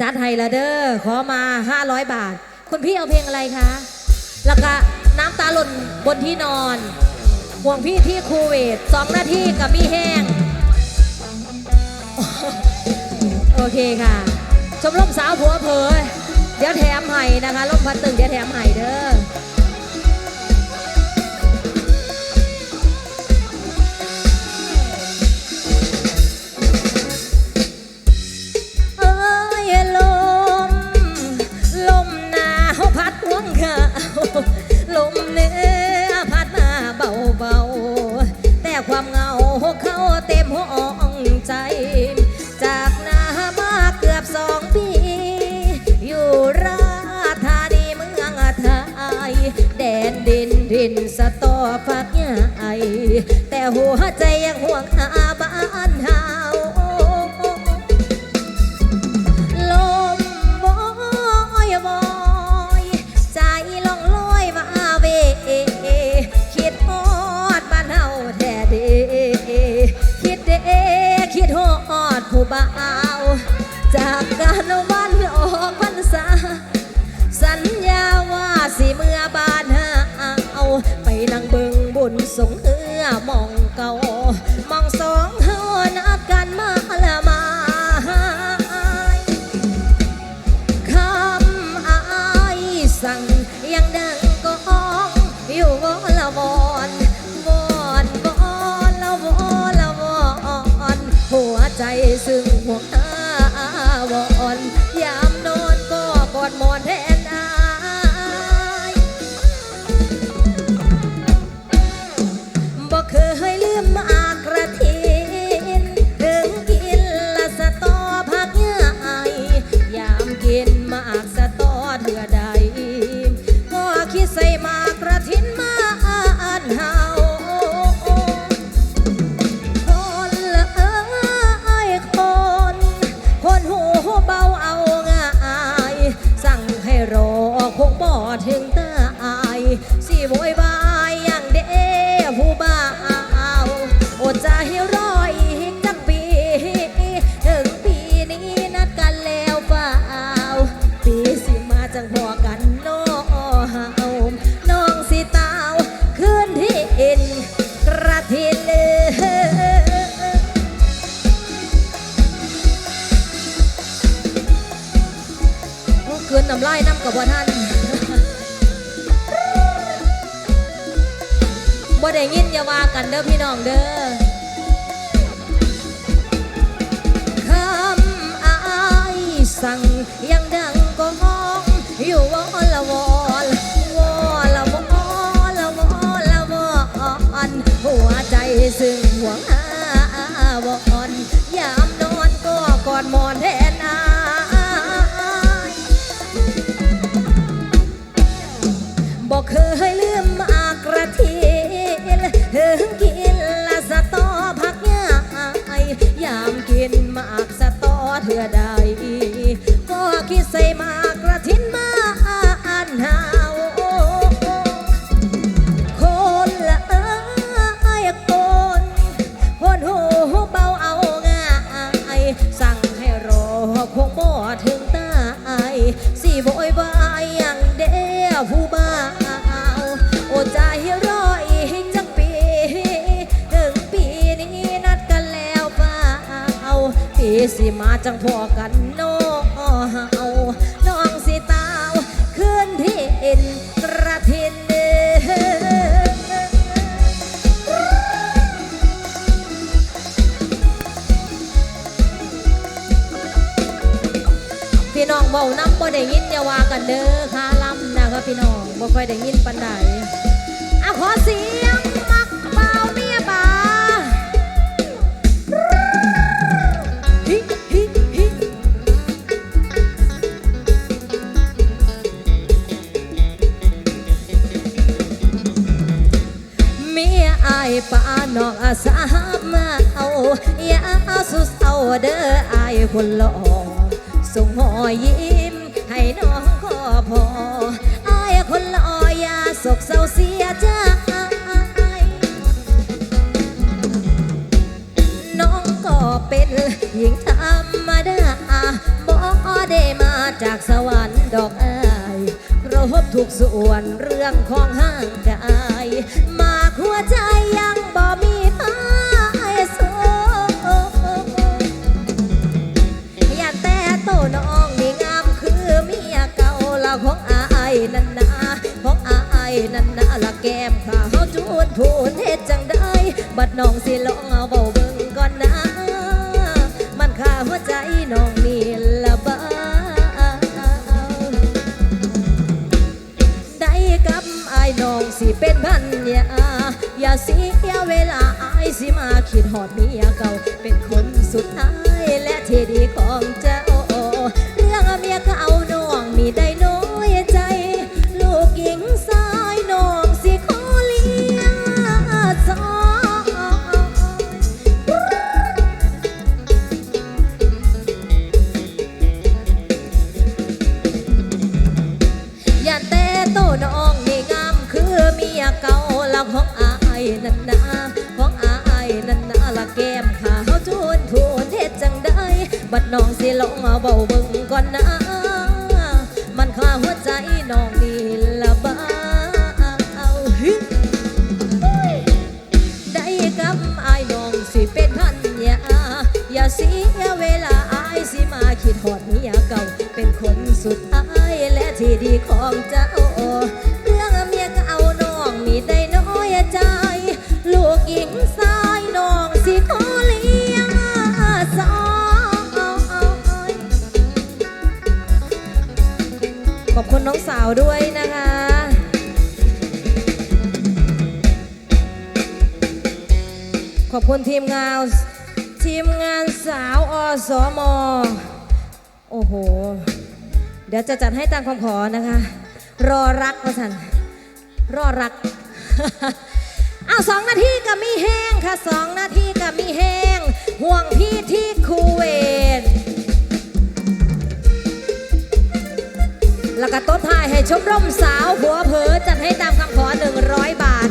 จัดไฮลาเดอร์ขอมา 500 บาท คุณพี่เอาเพลงอะไรคะ แล้วก็น้ำตาหล่นบนที่นอน ห่วงพี่ที่คูเวตสองนาทีกับมี่แห้ง โอเคค่ะ ชมรมสาวผัวเผยเดี๋ยวแถมให้นะคะลมพัดตึงเดี๋ยวแถมให้เด้อ ลมเหนื้อพัดมาเบาๆ แต่ความเหงาเขาเต็มห้องใจ จากนามาเกือบสองปี อยู่ราธานีเมืองไทยแดนดินดินสตอฟักใหญ่แต่หัว กันเด้อพี่น้องเด้อคำอายสั่งยังดังก้องอยู่วอละวอนวอละวอละวอละวอนหัวใจซึ่งห่วงอาวอนยามนอนก็กอดหมอนแท สิมาจังพอกันโนเฮาน้องสิตาวคืนที่อินกระทินเดพี่น้องเว้าน้ำบ่ได้ยินอย่าว่ากันเด้อค่าลำนะครับพี่น้องบ่ค่อยได้ยินปานใดอะขอเสีย อ้ป่าน้องอาสามาเอายาสุสเอาเด้อไอ้คนหล่อส่งหอยิ้มให้น้องขอพอไอ้คนหล่ออยาสกเศร้าเสียใจน้องก็เป็นหญิงธรรมดาบ่ได้มาจากสวรรค์ดอกไอ้ครบทุกส่วนเรื่องของห่างกาย เวลาอายสิมาคิดหอดเมียเก่า เป็นคนสุดท้ายและที่ดีของเจ้า เรื่องเมียก็เอาน้องมีได้น้อยใจ ลูกหญิงสายน้องสิขอเลี้ยงสองขอบคุณน้องสาวด้วยนะคะขอบคุณทีมงาน อสอมโอ้โห เดี๋ยวจะจัดให้ตามคำขอนะคะ รอรักพระสันรอรักเอาสองนาทีก็บมีแห้งค่ะสองนาทีก็บมีแห้ง ห่วงพี่ที่คูเวตแล้วก็ต้นทายให้ชมร่มสาวหัวเผอจัดให้ตามคำขอ 100 บาท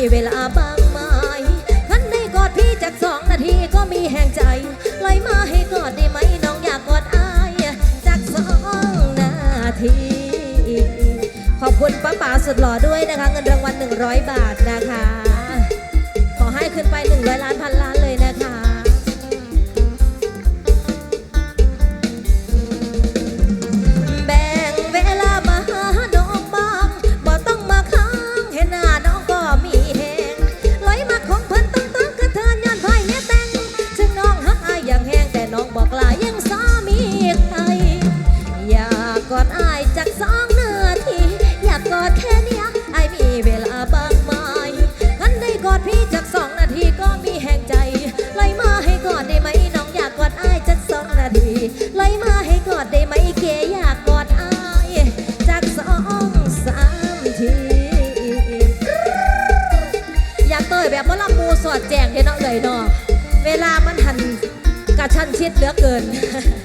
ีเวลาบางไม้ท่านได้กอดพี่จากสองนาทีก็มีแห่งใจไหลมาให้กอดได้ไหมน้องอยากกอดอายจากสองนาที ขอบคุณป้าป๋าสุดหล่อด้วยนะคะ เงินรางวัล 100 บาทนะคะ ขอให้ขึ้นไป 100 ล้านพันล้าน done.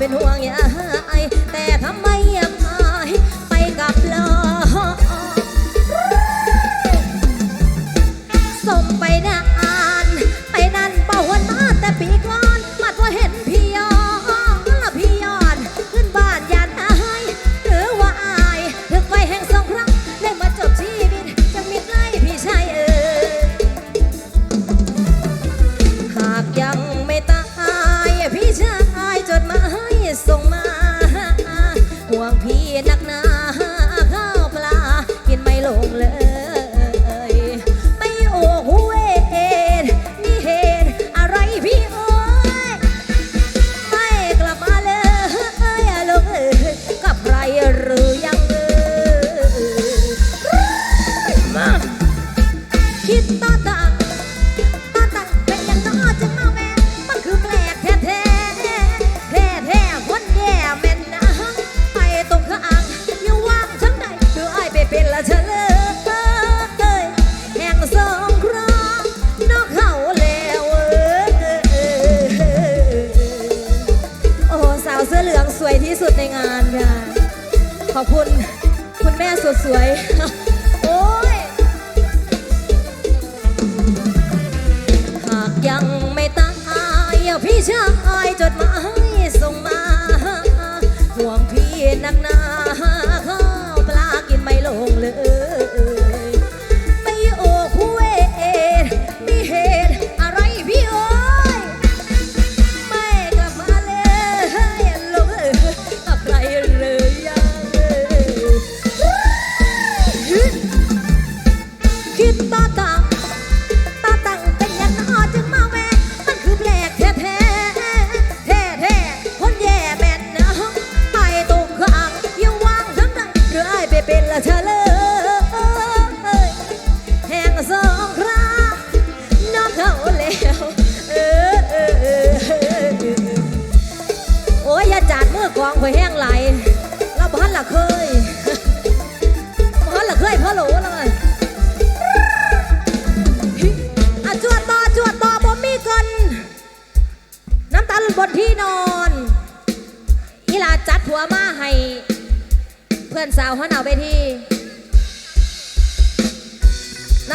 เป็นห่วงอย่าหายแต่ทำไม ขอบคุณ คุณแม่สวย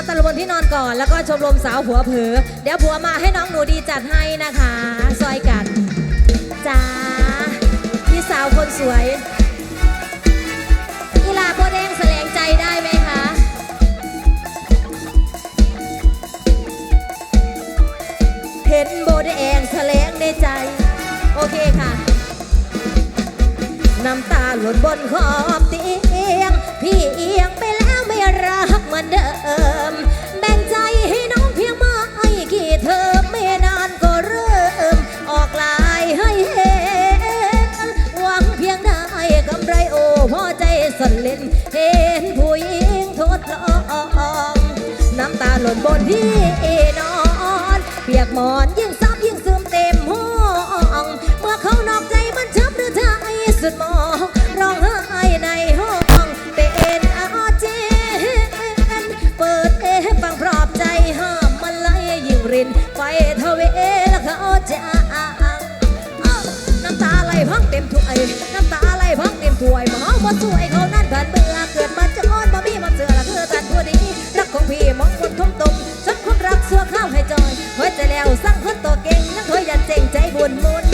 สรุปนที่นอนก่อน แล้วก็ชมรมสาวหัวเผอเดี๋ยวผัวมาให้น้องหนูดีจัดให้นะคะซอยกันจ้าพี่สาวคนสวยกุลาโบแดงแสดงใจได้ไหมคะเห็นโบดแองแสลงในใจ โอเคค่ะน้ำตาหล่นบนขอบเอียง พี่เอียงเป็น รักเหมือนเดิม แบ่งใจให้น้องเพียงไม่กี่เทอมไม่นานก็เริ่ม ออกลายให้เห็นหวังเพียงได้กำไรโอ้พอใจสนเล่นเห็นผู้หญิงทดลองน้ำตาหล่นบนที่นอน เปียกหมอนย บ่สวยเขานั่นผ่านเบื่อเกิดมาจะอ้อนบ่มีมันเสือละเธอจันผู้ดีรักของพี่มองคนทุ่มตุ่มจนคนรักเสื้อข้าวให้จอยหัวใจแล้วสั่งคนตัวเก่งนั่งถอยยันเจงใจบุญมุน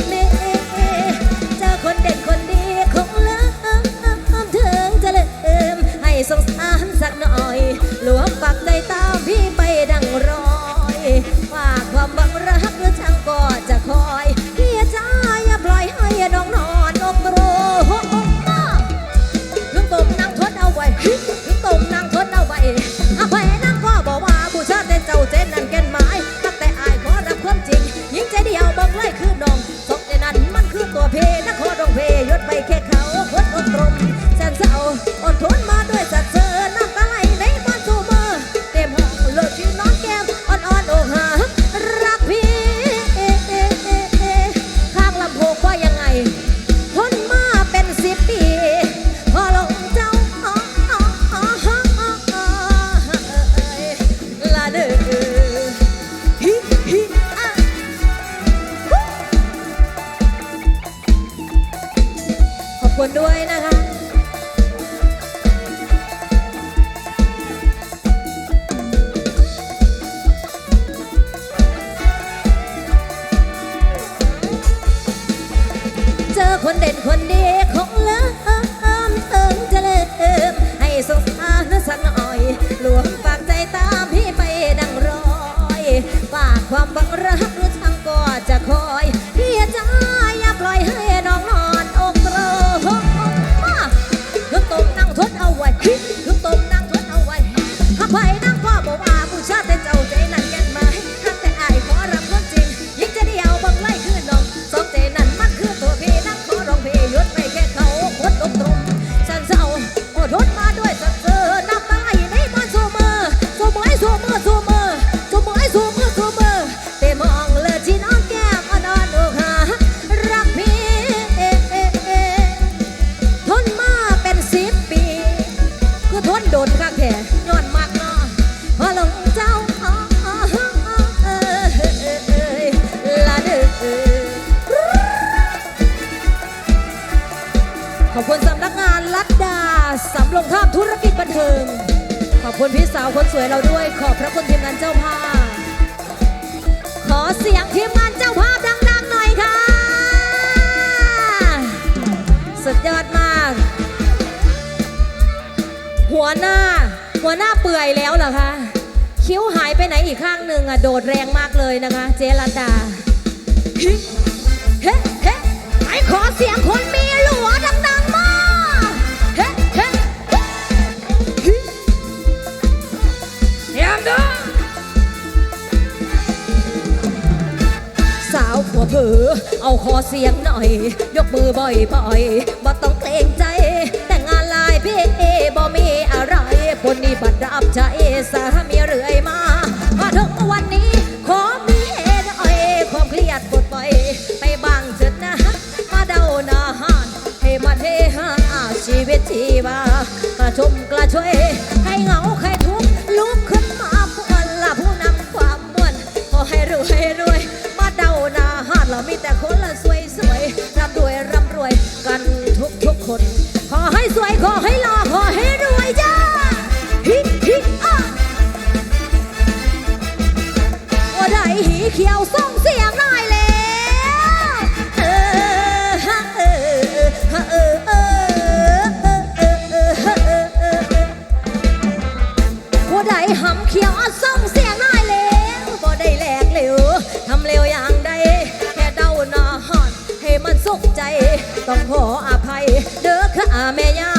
คนเด่นคนดีของเลิมเอิมเอิมให้สุขอาสันอ่อยหลวง หน้า หัวหน้าเปื่อยแล้วเหรอคะ คิ้วหายไปไหนอีกข้างหนึ่งอะ โดดแรงมากเลยนะคะ เจรัตดาเฮ้เฮ้เฮ้ขอเสียงคนมีหลัวดังๆมาเฮ้เฮ้เฮ้ยามดูสาวขัวเผอเอาขอเสียงหน่อย ยกมือบ่อยๆบ่ต้องเกรง คนนี้บัดรับใจสห เขียวอดส่งเสียงน้อยเล็วบ่ได้แหลกเร็วทำเร็วอย่างใดแค่เดานอหอน ให้มันสุขใจ ต้องขออภัย เด้อค่ะแม่ย่า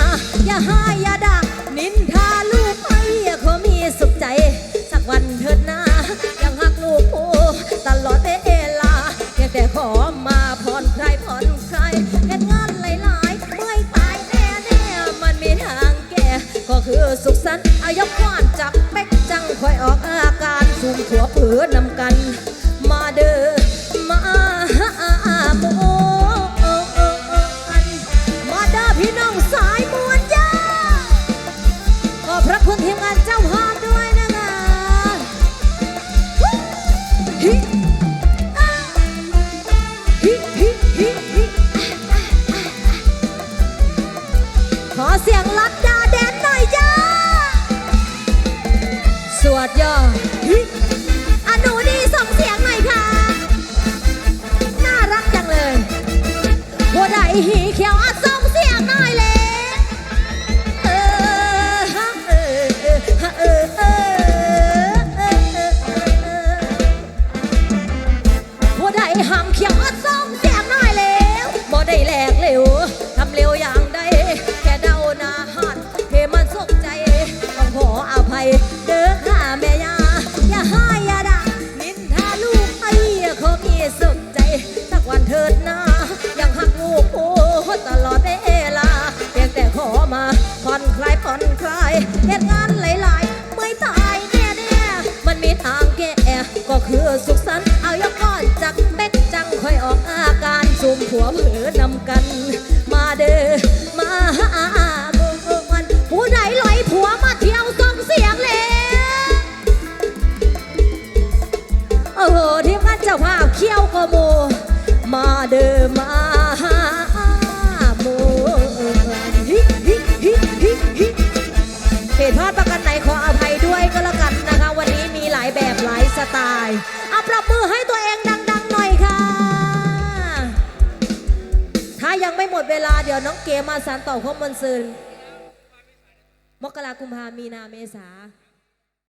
ค่อยออกอาการสุ่มขัวเผือนำกัน สุมหัวเผลอนำกัน มาเด้อมา วลาเดี๋ยวน้องเกมมาสานต่อข้อมูลซืนมกรากุมภามีนาเมษา